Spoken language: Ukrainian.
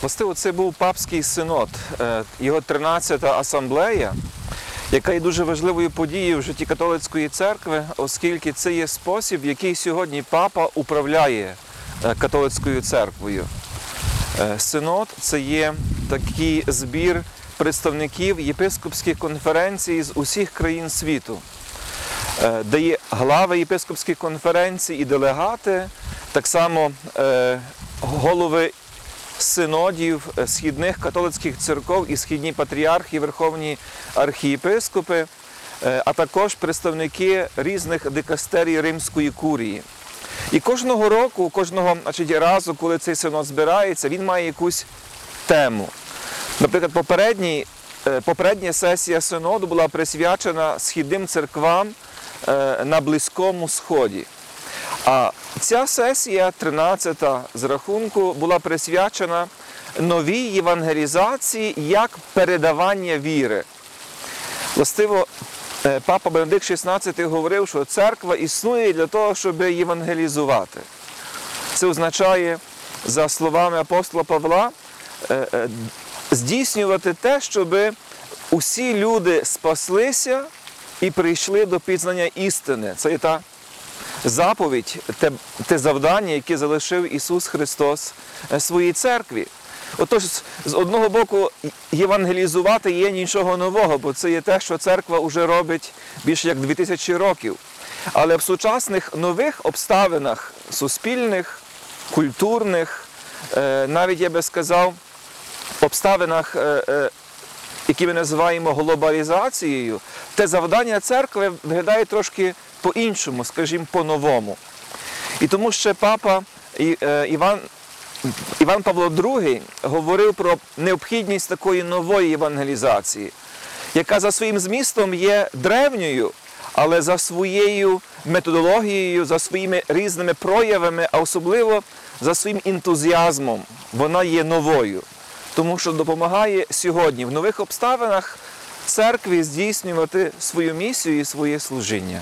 Властиво, це був папський синод, е, його 13-та асамблея, яка є дуже важливою подією в житті католицької церкви, оскільки це є спосіб, в який сьогодні папа управляє е, католицькою церквою. Е, Синод це є такий збір представників єпископських конференцій з усіх країн світу, де є глави єпископських конференцій і делегати, так само голови синодів е, східних католицьких церков і східні патріархи, верховні архієпископи, е, а також представники різних дикастерій Римської курії. І кожного року, кожного значить, разу, коли цей синод збирається, він має якусь тему. Наприклад, е, попередня сесія синоду була присвячена східним церквам на Близькому Сході. А ця сесія, 13-та з рахунку, була присвячена новій євангелізації як передавання віри. Властиво, е, папа Бенедикт XVI говорив, що церква існує для того, щоб євангелізувати. Це означає, за словами апостола Павла, е, е, здійснювати те, щоб усі люди спаслися і прийшли до пізнання істини. Це є та заповідь, те, те завдання, яке залишив Ісус Христос е, своїй церкві. Отож, з- одного боку, євангелізувати є нічого нового, бо це є те, що церква вже робить більше як 2000 років. Але в сучасних нових обставинах суспільних, культурних, е, навіть я би сказав, обставинах, е, які ми називаємо глобалізацією, те завдання церкви виглядає трошки по-іншому, скажімо, по-новому. І тому ще папа е, Іван, Іван Павло II говорив про необхідність такої нової євангелізації, яка за своїм змістом є древньою, але за своєю методологією, за своїми різними проявами, а особливо за своїм ентузіазмом, вона є новою. Тому що допомагає сьогодні в нових обставинах церкві здійснювати свою місію і своє служіння.